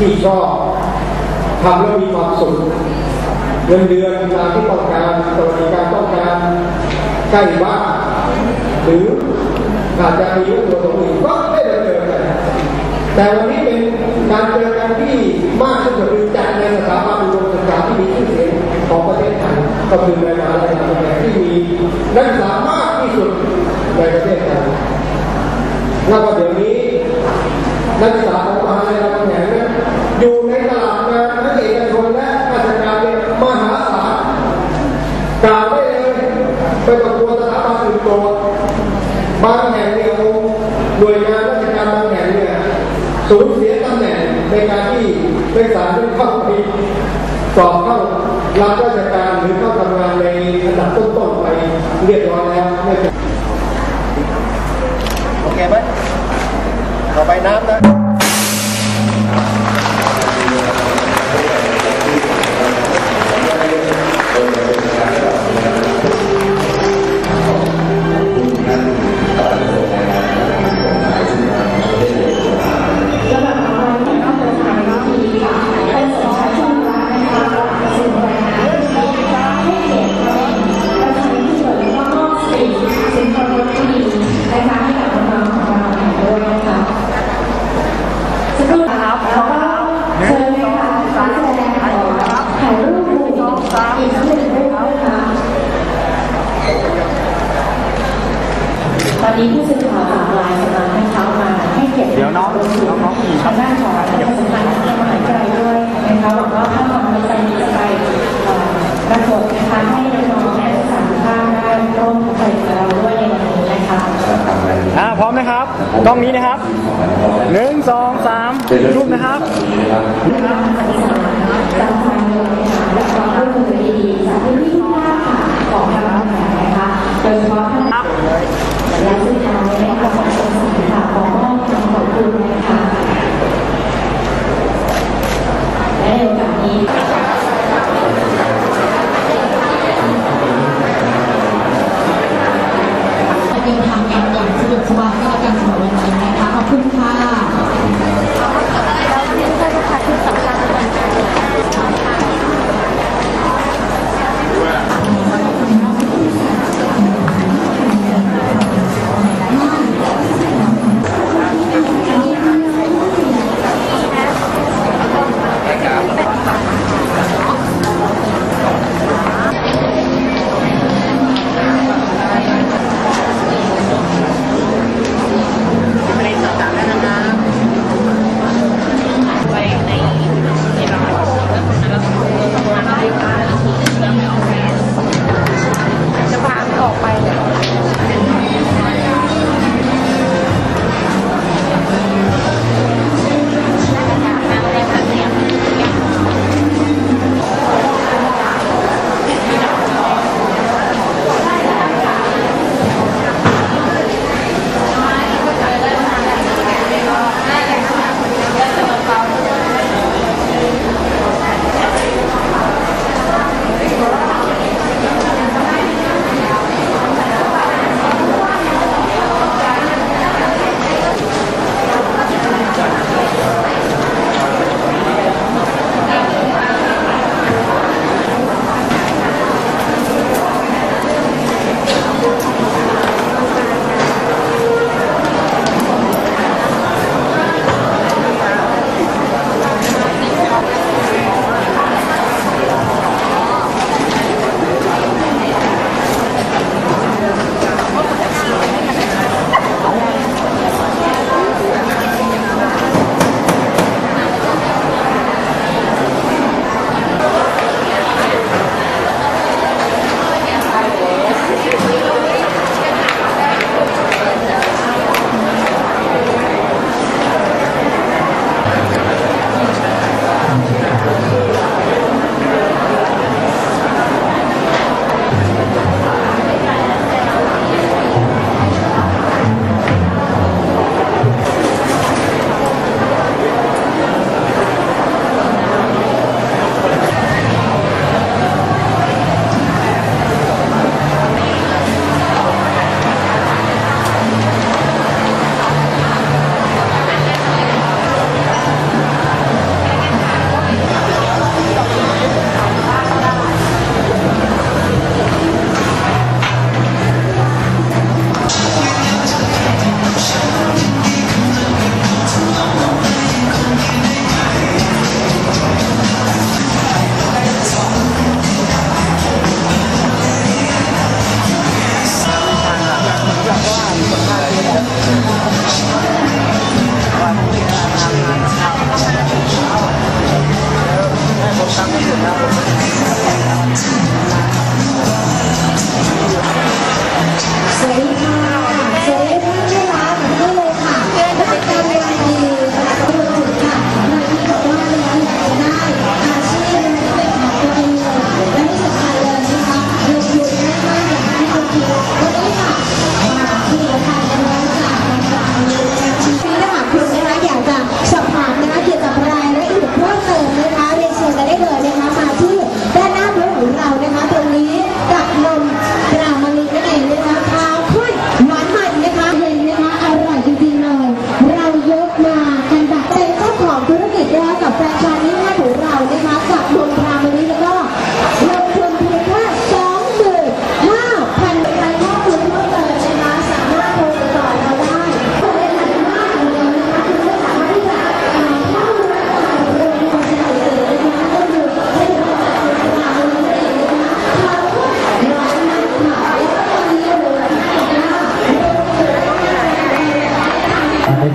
ที่ชอบทำแล้วมีความสุขเงินเดือนตามที่ต้องการสวัสดิการต้องการใกล้บ้านหรืออาจจะมียุตัวตรงอื่นก็ได้ดำเนินไปแต่วันนี้เป็นการเจอกันที่มากที่สุดคือจัดในสถาบันอุดมศึกษาที่มีชื่อเสียงของประเทศไทยก็คือในมหาวิทยาลัยรามคำแหงที่มีนักศึกษามากที่สุดในประเทศไทยแล้วก็เดี๋ยวนี้นักศึกษาของมหาวิทยาลัยรามคำแหงเนี่ย สูญเสียตำแหน่งในการที่นักศึกษาได้เข้าไปสอบเข้ารับราชการหรือเข้าทำงานในระดับต้นๆไปเรียบร้อยแล้วไม่ใช่โอเคไหมต่อไปน้ำนะ กล้องนี้นะครับหนึ่งสองสามรูปนะครับ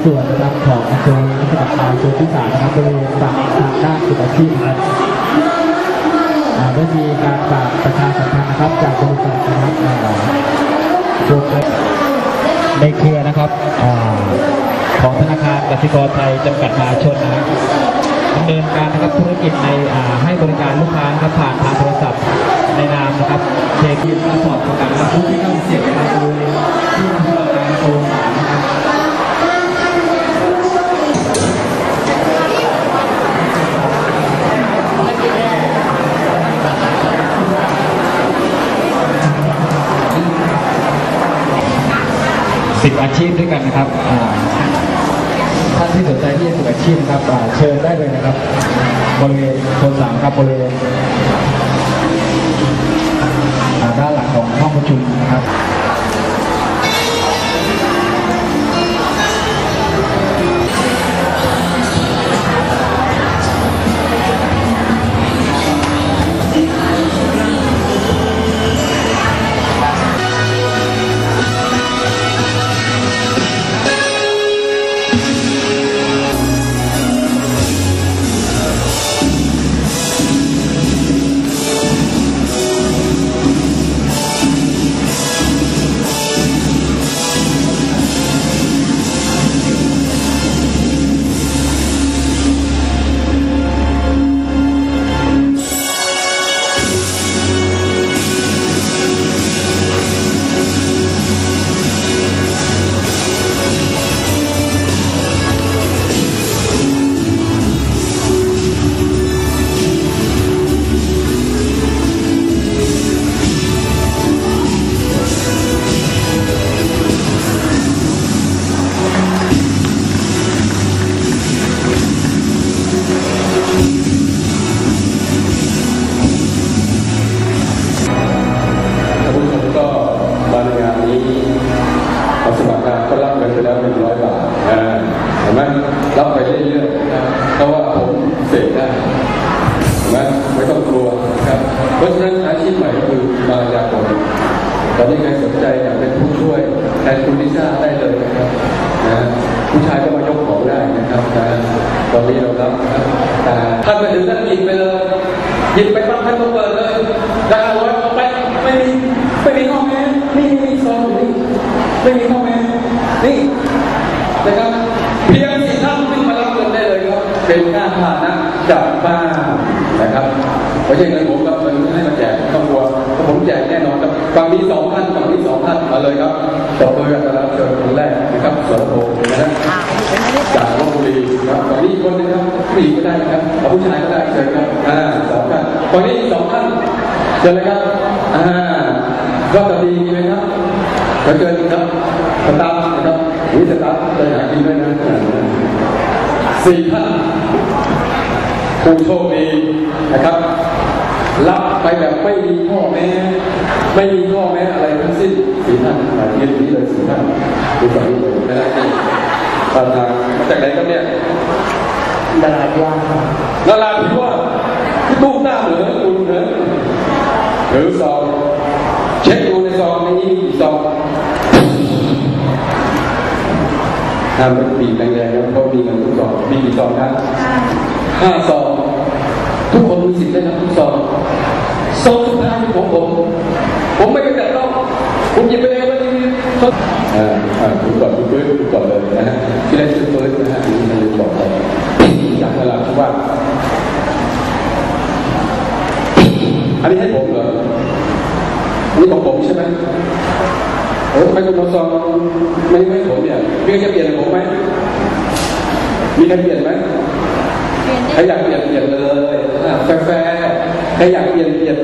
ของอำเภอที่จังหวัดนครศรีธรรมราชนะครับบริเวณฝั่งทางด้านสุอาชีพนะครับได้มีการฝากประชาสัมพันธ์นะครับจากบริษัทนะครับอ่าโปรเจกต์ในเครือนะครับของธนาคารกสิกรไทยจำกัดมหาชนนะครับดำเนินการนะครับธุรกิจในให้บริการลูกค้าครับผ่านทางโทรศัพท์ในนามนะครับเทคินสปอร์ตประกันและผู้ที่เข้าเสียง สิบอาชีพด้วยกันนะครับอ่าท่านที่สนใจที่จะฝึกอาชีพนะครับเชิญได้เลยนะครับบริเวณโซนสามครับบริเวณด้านหลังของห้องประชุมนะครับ นะครับเพียงสี่ท่านวิ่งมารับเงินได้เลยครับเป็นค่าผ่านนะจากบ้านนะครับไม่ใช่เงินผมครับเงินให้มาแจกไม่ต้องกลัวผมแจกแน่นอนครับฝั่งนี้สองท่านฝั่งนี้สองท่านมาเลยครับตบมือกันนะครับเชิญคนแรกนะครับสรพงศ์นะครับจากลบบุรีครับฝั่งนี้คนหนึงครับผู้หญิงก็ได้นะครับผู้ชายก็ได้เชิญครับอ่าสองท่านฝั่งนี้สองท่านเชิญเลยครับอ่าก็จะดีไหมครับเชิญเชิญครับตาร์ ทนะครับวิสตาร์ทจะอยากกินด้นะสี่ท่านผู้โชคดีนะครับ รับไปแบบไม่มีข้อแม้ไม่มีข้อแม้อะไรทั้งสิ้นสี่ท่านมายืนนี้เลยสี่ท่านดูฝั่งนี้เลยนะฮะนี่ตาทางมาจากไหนครับเนี่ยตลาดางครับนาราธิวาสที่ตู้หน้าเหนือคุณเหนือถือซองเช็คดูในซองในนี้มีซอง ห้ามมันบีบแรงๆนะเพราะมีเงินทุกซองมีกี่ซองครับห้าซองทุกคนมีสิทธิ์ได้รับทุกซองซองสุดท้ายเป็นของผม ผมไม่ไปแตะต้องผมหยิบไปเองว่านี่เขาอ่าอ่าคุณก่อนคุณฟื้นคุณก่อนเลยนะฮะที่ได้ชื่อเฟิร์สนะฮะอันนี้มันเลยบอกไปจากตลาดที่ว่า อันนี้ให้ผมเหรออันนี้ของผมใช่ไหม โอ้ทำไมคุณมาซองไม่ไม่ให้ผมเนี่ยมีใครจะเปลี่ยนกับผมไหมมีใครเปลี่ยนไหมใครอยากเปลี่ยนเปลี่ยนเลยอ่าแฟร์ๆใครอยากเปลี่ยน